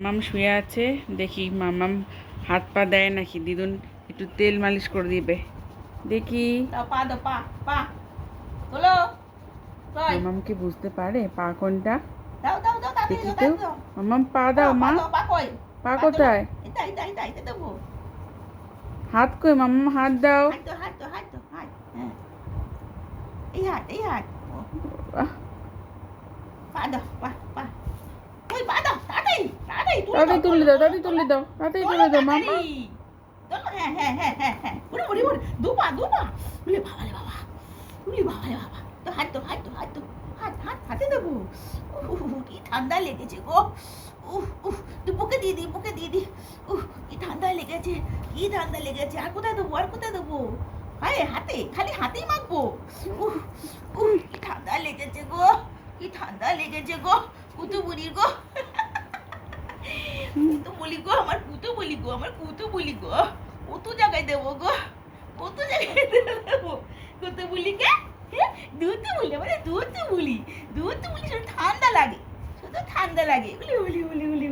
মাম শুয়ে আছে দেখি মামাম হাত পা দেয় নাকি? দিদুন একটু তেল মালিশ করে দিবে। দেখি। মামাম কি বুঝতে পারে পা কোনটা? দেখি তো। মামাম পা দাও মা। পা। কোথায়? হাত কই মামাম? হাত দাও। হাত তো হাত তো হাত তো হাত হ্যাঁ। এই হাত এই হাত। পা দাও পা পা ওই পা দাও তাড়াতাড়ি তাড়াতাড়ি তাড়াতাড়ি তুলে দাও তাড়াতাড়ি তুলে দাও। তাড়াতাড়ি তুলে দাও মামা। হ্যাঁ হ্যাঁ হ্যাঁ হ্যাঁ হ্যাঁ। উড়ে উড়ে উড়ে দু পা দু বাবা রে বাবা উড়ে বাবা রে বাবা। তো হাত তো হাত তো হাত তো হাত হাত হাতে দেবো। কি ঠান্ডা লেগেছে গো। উহ উহ তুই বুকে দিয়ে দি বুকে দিয়ে দি। উহ কি ঠান্ডা লেগেছে কি ঠান্ডা লেগেছে। আর কোথায় দেবো আর কোথায় দেবো? আরে হাতে খালি হাতেই মাখবো। উহ উহ কি ঠান্ডা লেগেছে গো কি ঠান্ডা লেগেছে গো কুতু বুড়ির গো। কুতু বলি গো, আমার কুতু বলি গো, আমার কুতু বলি গো। কত জায়গায় দেবো গো? কত জায়গায় দেবো? কত বলি কে? দুধ বলি মানে দুধ বলি। দুধ বলি শুধু ঠান্ডা লাগে, শুধু ঠান্ডা লাগে। বলি বলি বলি বলি